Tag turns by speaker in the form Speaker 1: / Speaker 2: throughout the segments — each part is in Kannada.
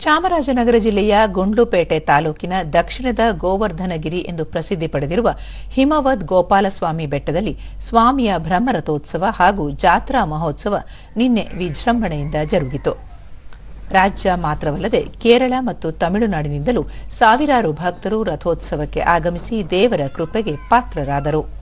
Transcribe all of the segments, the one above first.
Speaker 1: ಚಾಮರಾಜನಗರ ಜಿಲ್ಲೆಯ ಗುಂಡ್ಲುಪೇಟೆ ತಾಲೂಕಿನ ದಕ್ಷಿಣದ ಗೋವರ್ಧನಗಿರಿ ಎಂದು ಪ್ರಸಿದ್ಧಿ ಪಡೆದಿರುವ ಹಿಮವದ್ ಗೋಪಾಲಸ್ವಾಮಿ ಬೆಟ್ಟದಲ್ಲಿ ಸ್ವಾಮಿಯ ಬ್ರಹ್ಮರಥೋತ್ಸವ ಹಾಗೂ ಜಾತ್ರಾ ಮಹೋತ್ಸವ ನಿನ್ನೆ ವಿಜೃಂಭಣೆಯಿಂದ ಜರುಗಿತು. ರಾಜ್ಯ ಮಾತ್ರವಲ್ಲದೆ ಕೇರಳ ಮತ್ತು ತಮಿಳುನಾಡಿನಿಂದಲೂ ಸಾವಿರಾರು ಭಕ್ತರು ರಥೋತ್ಸವಕ್ಕೆ ಆಗಮಿಸಿ ದೇವರ ಕೃಪೆಗೆ ಪಾತ್ರರಾದರು.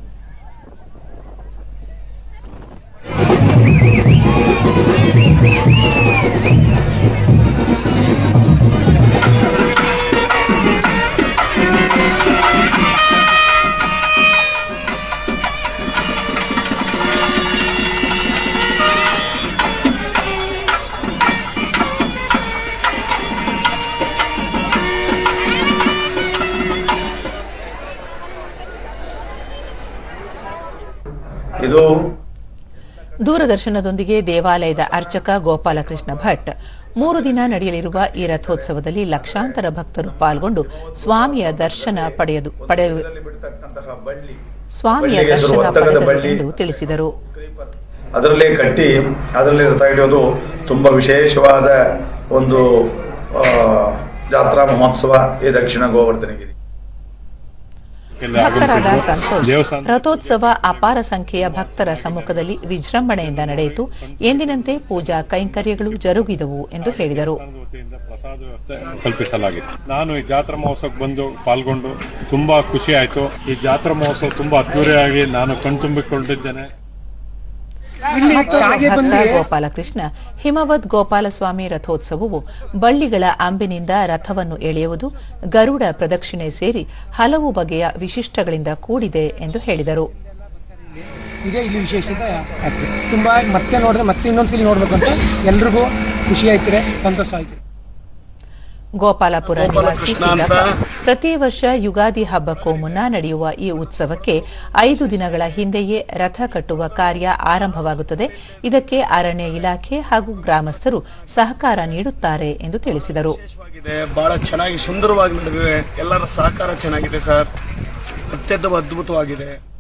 Speaker 2: ಇದು
Speaker 1: ದೂರದರ್ಶನದೊಂದಿಗೆ ದೇವಾಲಯದ ಅರ್ಚಕ ಗೋಪಾಲಕೃಷ್ಣ ಭಟ್. ಮೂರು ದಿನ ನಡೆಯಲಿರುವ ಈ ರಥೋತ್ಸವದಲ್ಲಿ ಲಕ್ಷಾಂತರ ಭಕ್ತರು ಪಾಲ್ಗೊಂಡು ಸ್ವಾಮಿಯ ದರ್ಶನ ಪಡೆಯದು ಪಡೆಯ ಸ್ವಾಮಿಯ ದರ್ಶನ ಪಡೆದರು ಎಂದು ತಿಳಿಸಿದರು.
Speaker 2: ಅದರಲ್ಲೇ ಕಟ್ಟಿ ಅದರಲ್ಲಿ ರಥ ಹಿಡಿಯೋದು ತುಂಬಾ ವಿಶೇಷವಾದ ಒಂದು ಜಾತ್ರಾ ಮಹೋತ್ಸವ ಈ ದಕ್ಷಿಣ ಗೋವರ್ಧನಗಿರಿ.
Speaker 1: ಭಕ್ತರಾದ ಸಂತೋಷ್ ರಥೋತ್ಸವ ಅಪಾರ ಸಂಖ್ಯೆಯ ಭಕ್ತರ ಸಮ್ಮುಖದಲ್ಲಿ ವಿಜೃಂಭಣೆಯಿಂದ ನಡೆಯಿತು. ಎಂದಿನಂತೆ ಪೂಜಾ ಕೈಂಕರ್ಯಗಳು ಜರುಗಿದವು ಎಂದು ಹೇಳಿದರು.
Speaker 3: ಕಲ್ಪಿಸಲಾಗಿದೆ ನಾನು ಈ ಜಾತ್ರಾ ಮಹೋತ್ಸವಕ್ಕೆ ಬಂದು ಪಾಲ್ಗೊಂಡು ತುಂಬಾ ಖುಷಿ ಆಯ್ತು. ಈ ಜಾತ್ರಾ ಮಹೋತ್ಸವ ತುಂಬಾ ಅದ್ದೂರಿಯಾಗಿ ನಾನು ಕಣ್ತುಂಬಿಕೊಂಡಿದ್ದೇನೆ.
Speaker 1: ಗೋಪಾಲಕೃಷ್ಣ ಹಿಮವದ್ ಗೋಪಾಲಸ್ವಾಮಿ ರಥೋತ್ಸವವು ಬಳ್ಳಿಗಳ ಅಂಬಿನಿಂದ ರಥವನ್ನು ಎಳೆಯುವುದು ಗರುಡ ಪ್ರದಕ್ಷಿಣೆ ಸೇರಿ ಹಲವು ಬಗೆಯ ವಿಶಿಷ್ಟಗಳಿಂದ ಕೂಡಿದೆ ಎಂದು ಹೇಳಿದರು.
Speaker 4: ಇದೇ ಇಲ್ಲಿ ವಿಶೇಷತೆ. ತುಂಬ ಮತ್ತೆ ನೋಡಿದ್ರೆ ಮತ್ತೆ ಇನ್ನೊಂದ್ಸಲಿ ನೋಡ್ಬೇಕು ಅಂತ ಎಲ್ರಿಗೂ ಖುಷಿ ಆಯ್ತಿದೆ ಸಂತೋಷ ಆಯ್ತು
Speaker 1: ಗೋಪಾಲಪುರ ನಿವಾಸಿ ಸಿದ್ದಪ್ಪ. ಪ್ರತಿ ವರ್ಷ ಯುಗಾದಿ ಹಬ್ಬಕ್ಕೂ ಮುನ್ನ ನಡೆಯುವ ಈ ಉತ್ಸವಕ್ಕೆ ಐದು ದಿನಗಳ ಹಿಂದೆಯೇ ರಥ ಕಟ್ಟುವ ಕಾರ್ಯ ಆರಂಭವಾಗುತ್ತದೆ. ಇದಕ್ಕೆ ಅರಣ್ಯ ಇಲಾಖೆ ಹಾಗೂ ಗ್ರಾಮಸ್ಥರು ಸಹಕಾರ ನೀಡುತ್ತಾರೆ ಎಂದು ತಿಳಿಸಿದರು.
Speaker 5: ಬಹಳ ಚೆನ್ನಾಗಿ ಸುಂದರವಾಗಿ ನಡೆದಿದೆ. ಎಲ್ಲರ ಸಹಕಾರ ಚೆನ್ನಾಗಿದೆ ಸರ್. ಅತ್ಯಂತ ಅದ್ಭುತವಾಗಿದೆ.